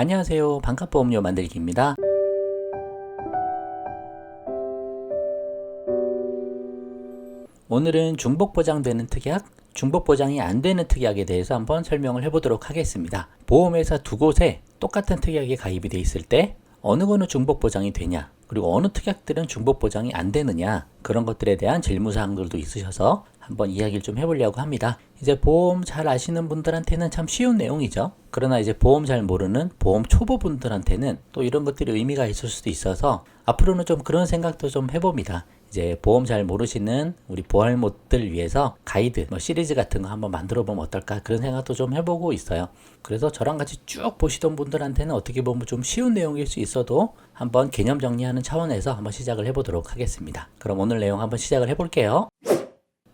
안녕하세요. 반값보험료 만들기입니다. 오늘은 중복 보장되는 특약, 중복 보장이 안 되는 특약에 대해서 한번 설명을 해보도록 하겠습니다. 보험회사 두 곳에 똑같은 특약이 가입이 돼 있을 때 어느 거는 중복 보장이 되냐, 그리고 어느 특약들은 중복 보장이 안 되느냐 그런 것들에 대한 질문 사항들도 있으셔서 한번 이야기를 좀 해보려고 합니다. 이제 보험 잘 아시는 분들한테는 참 쉬운 내용이죠. 그러나 이제 보험 잘 모르는 보험 초보 분들한테는 또 이런 것들이 의미가 있을 수도 있어서 앞으로는 좀 그런 생각도 좀 해봅니다. 이제 보험 잘 모르시는 우리 보알못들 위해서 가이드, 뭐 시리즈 같은 거 한번 만들어 보면 어떨까 그런 생각도 좀 해보고 있어요. 그래서 저랑 같이 쭉 보시던 분들한테는 어떻게 보면 좀 쉬운 내용일 수 있어도 한번 개념 정리하는 차원에서 한번 시작을 해보도록 하겠습니다. 그럼 오늘 내용 한번 시작을 해볼게요.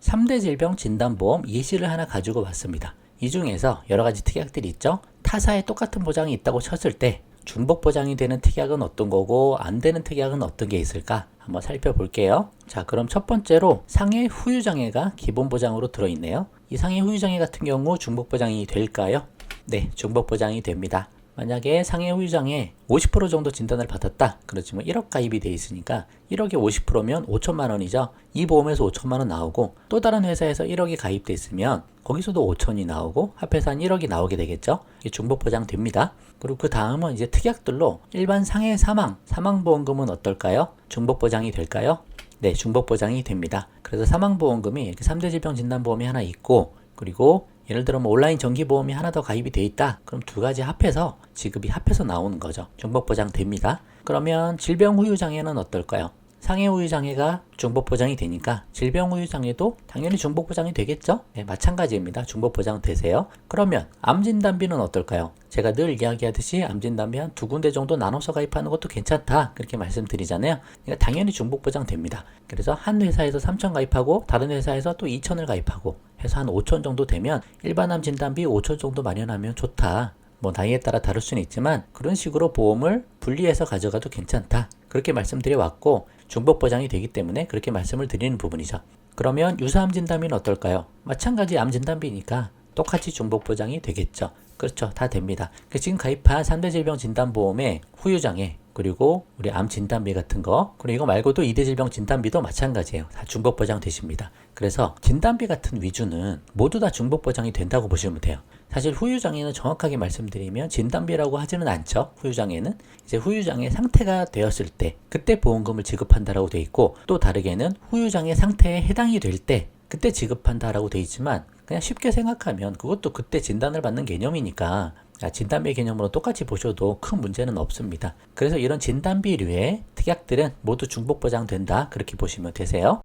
3대 질병 진단보험 예시를 하나 가지고 왔습니다. 이 중에서 여러 가지 특약들이 있죠. 타사에 똑같은 보장이 있다고 쳤을 때 중복 보장이 되는 특약은 어떤 거고 안 되는 특약은 어떤 게 있을까 한번 살펴볼게요. 자, 그럼 첫 번째로 상해 후유 장애가 기본 보장으로 들어 있네요. 이 상해 후유 장애 같은 경우 중복 보장이 될까요? 네, 중복 보장이 됩니다. 만약에 상해 후유장애 50% 정도 진단을 받았다. 그렇지만 1억 가입이 돼 있으니까 1억에 50%면 5천만 원이죠. 이 보험에서 5천만 원 나오고 또 다른 회사에서 1억이 가입돼 있으면 거기서도 5천이 나오고 합해서 한 1억이 나오게 되겠죠. 이게 중복 보장됩니다. 그리고 그 다음은 이제 특약들로 일반 상해 사망, 사망보험금은 어떨까요? 중복 보장이 될까요? 네, 중복 보장이 됩니다. 그래서 사망보험금이 이렇게 3대 질병 진단보험이 하나 있고 그리고 예를 들어 뭐 온라인 정기보험이 하나 더 가입이 돼 있다. 그럼 두 가지 합해서 지급이 합해서 나오는 거죠. 중복 보장 됩니다. 그러면 질병 후유 장애는 어떨까요? 상해 후유 장애가 중복 보장이 되니까 질병 후유 장애도 당연히 중복 보장이 되겠죠? 네, 마찬가지입니다. 중복 보장 되세요. 그러면 암 진단비는 어떨까요? 제가 늘 이야기하듯이 암 진단비 한 두 군데 정도 나눠서 가입하는 것도 괜찮다. 그렇게 말씀드리잖아요. 그러니까 당연히 중복 보장 됩니다. 그래서 한 회사에서 3천 가입하고 다른 회사에서 또 2천을 가입하고 해서 한 5천 정도 되면 일반 암 진단비 5천 정도 마련하면 좋다. 뭐 나이에 따라 다를 수는 있지만 그런 식으로 보험을 분리해서 가져가도 괜찮다. 그렇게 말씀드려 왔고 중복 보장이 되기 때문에 그렇게 말씀을 드리는 부분이죠. 그러면 유사암 진단비는 어떨까요? 마찬가지 암 진단비니까 똑같이 중복 보장이 되겠죠. 그렇죠. 다 됩니다. 그 지금 가입한 3대 질병 진단보험의 후유장애 그리고 우리 암 진단비 같은 거 그리고 이거 말고도 2대 질병 진단비도 마찬가지예요. 다 중복 보장 되십니다. 그래서 진단비 같은 위주는 모두 다 중복 보장이 된다고 보시면 돼요. 사실 후유장애는 정확하게 말씀드리면 진단비라고 하지는 않죠. 후유장애는 이제 후유장애 상태가 되었을 때 그때 보험금을 지급한다라고 돼 있고 또 다르게는 후유장애 상태에 해당이 될 때 그때 지급한다라고 돼 있지만 그냥 쉽게 생각하면 그것도 그때 진단을 받는 개념이니까 진단비 개념으로 똑같이 보셔도 큰 문제는 없습니다. 그래서 이런 진단비류의 특약들은 모두 중복 보장된다 그렇게 보시면 되세요.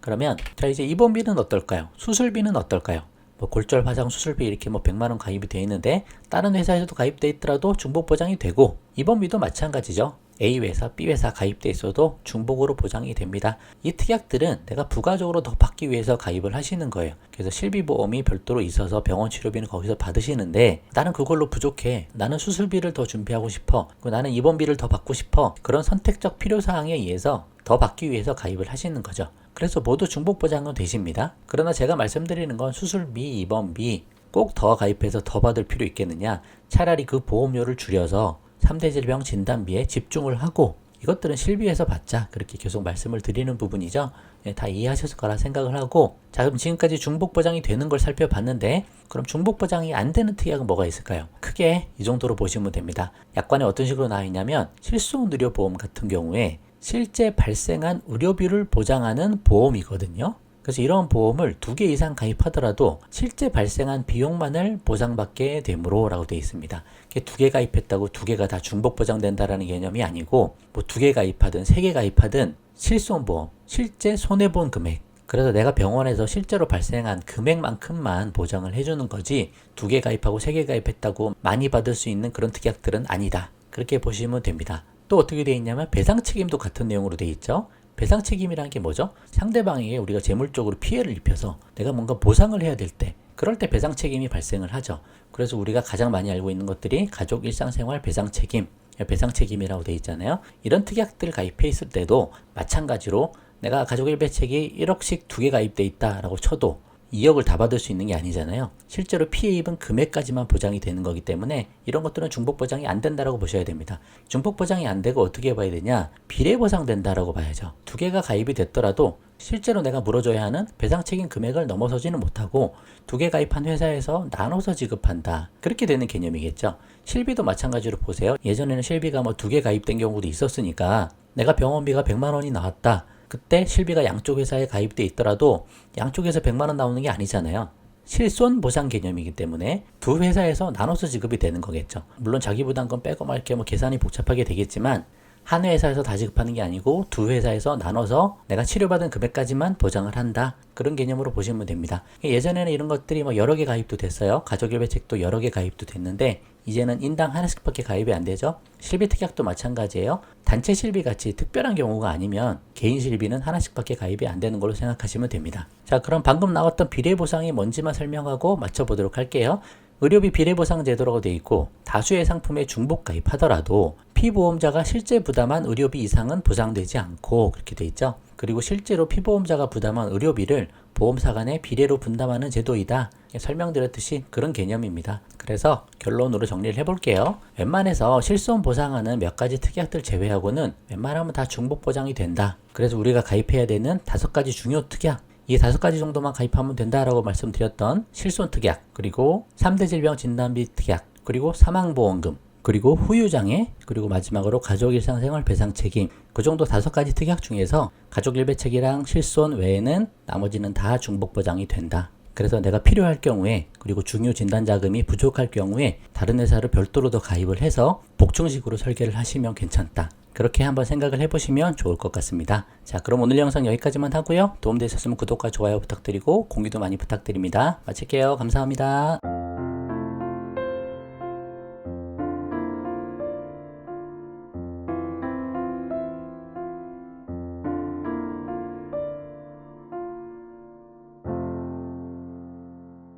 그러면 자 이제 입원비는 어떨까요? 수술비는 어떨까요? 뭐 골절 화상 수술비 이렇게 뭐 100만 원 가입이 되어 있는데 다른 회사에서도 가입돼 있더라도 중복 보장이 되고 입원비도 마찬가지죠. A 회사, B 회사 가입돼 있어도 중복으로 보장이 됩니다. 이 특약들은 내가 부가적으로 더 받기 위해서 가입을 하시는 거예요. 그래서 실비보험이 별도로 있어서 병원 치료비는 거기서 받으시는데 나는 그걸로 부족해. 나는 수술비를 더 준비하고 싶어. 나는 입원비를 더 받고 싶어. 그런 선택적 필요사항에 의해서 더 받기 위해서 가입을 하시는 거죠. 그래서 모두 중복 보장은 되십니다. 그러나 제가 말씀드리는 건 수술비, 입원비 꼭 더 가입해서 더 받을 필요 있겠느냐? 차라리 그 보험료를 줄여서 3대 질병 진단비에 집중을 하고 이것들은 실비에서 받자 그렇게 계속 말씀을 드리는 부분이죠. 네, 다 이해하셨을 거라 생각을 하고 자 그럼 지금까지 중복 보장이 되는 걸 살펴봤는데 그럼 중복 보장이 안 되는 특약은 뭐가 있을까요? 크게 이 정도로 보시면 됩니다. 약관에 어떤 식으로 나와 있냐면 실손 의료보험 같은 경우에 실제 발생한 의료비를 보장하는 보험이거든요. 그래서 이런 보험을 두 개 이상 가입하더라도 실제 발생한 비용만을 보상받게 되므로 라고 되어 있습니다. 두 개 가입했다고 두 개가 다 중복 보장된다라는 개념이 아니고 뭐 두 개 가입하든 세 개 가입하든 실손보험, 실제 손해본 금액 그래서 내가 병원에서 실제로 발생한 금액만큼만 보장을 해주는 거지 두 개 가입하고 세 개 가입했다고 많이 받을 수 있는 그런 특약들은 아니다. 그렇게 보시면 됩니다. 또 어떻게 되어 있냐면 배상 책임도 같은 내용으로 되어 있죠. 배상 책임이라는 게 뭐죠? 상대방에게 우리가 재물적으로 피해를 입혀서 내가 뭔가 보상을 해야 될 때, 그럴 때 배상 책임이 발생을 하죠. 그래서 우리가 가장 많이 알고 있는 것들이 가족 일상생활 배상 책임, 배상 책임이라고 되어 있잖아요. 이런 특약들 가입해 있을 때도 마찬가지로 내가 가족 일배책이 1억씩 두 개 가입돼 있다라고 쳐도 2억을 다 받을 수 있는 게 아니잖아요. 실제로 피해 입은 금액까지만 보장이 되는 거기 때문에 이런 것들은 중복 보장이 안 된다라고 보셔야 됩니다. 중복 보장이 안 되고 어떻게 봐야 되냐? 비례 보상된다라고 봐야죠. 두 개가 가입이 됐더라도 실제로 내가 물어줘야 하는 배상 책임 금액을 넘어서지는 못하고 두 개 가입한 회사에서 나눠서 지급한다. 그렇게 되는 개념이겠죠. 실비도 마찬가지로 보세요. 예전에는 실비가 뭐 두 개 가입된 경우도 있었으니까 내가 병원비가 100만 원이 나왔다. 그때 실비가 양쪽 회사에 가입돼 있더라도 양쪽에서 100만 원 나오는 게 아니잖아요. 실손 보상 개념이기 때문에 두 회사에서 나눠서 지급이 되는 거겠죠. 물론 자기 부담금 빼고 말게 뭐 계산이 복잡하게 되겠지만 한 회사에서 다 지급하는 게 아니고 두 회사에서 나눠서 내가 치료받은 금액까지만 보장을 한다. 그런 개념으로 보시면 됩니다. 예전에는 이런 것들이 뭐 여러 개 가입도 됐어요. 가족일배책도 여러 개 가입도 됐는데 이제는 인당 하나씩밖에 가입이 안 되죠. 실비 특약도 마찬가지예요. 단체 실비 같이 특별한 경우가 아니면 개인 실비는 하나씩밖에 가입이 안 되는 걸로 생각하시면 됩니다. 자, 그럼 방금 나왔던 비례 보상이 뭔지만 설명하고 맞춰보도록 할게요. 의료비 비례보상 제도라고 되어 있고 다수의 상품에 중복 가입하더라도 피보험자가 실제 부담한 의료비 이상은 보상되지 않고 그렇게 되어 있죠. 그리고 실제로 피보험자가 부담한 의료비를 보험사 간에 비례로 분담하는 제도이다. 설명드렸듯이 그런 개념입니다. 그래서 결론으로 정리를 해볼게요. 웬만해서 실손 보상하는 몇 가지 특약들 제외하고는 웬만하면 다 중복 보장이 된다. 그래서 우리가 가입해야 되는 다섯 가지 중요 특약 이 다섯 가지 정도만 가입하면 된다라고 말씀드렸던 실손 특약, 그리고 3대 질병 진단비 특약, 그리고 사망보험금, 그리고 후유장애, 그리고 마지막으로 가족 일상생활 배상 책임. 그 정도 다섯 가지 특약 중에서 가족 일배책이랑 실손 외에는 나머지는 다 중복 보장이 된다. 그래서 내가 필요할 경우에 그리고 중요 진단 자금이 부족할 경우에 다른 회사를 별도로 더 가입을 해서 복층식으로 설계를 하시면 괜찮다. 그렇게 한번 생각을 해보시면 좋을 것 같습니다. 자, 그럼 오늘 영상 여기까지만 하고요. 도움되셨으면 구독과 좋아요 부탁드리고 공유도 많이 부탁드립니다. 마칠게요. 감사합니다.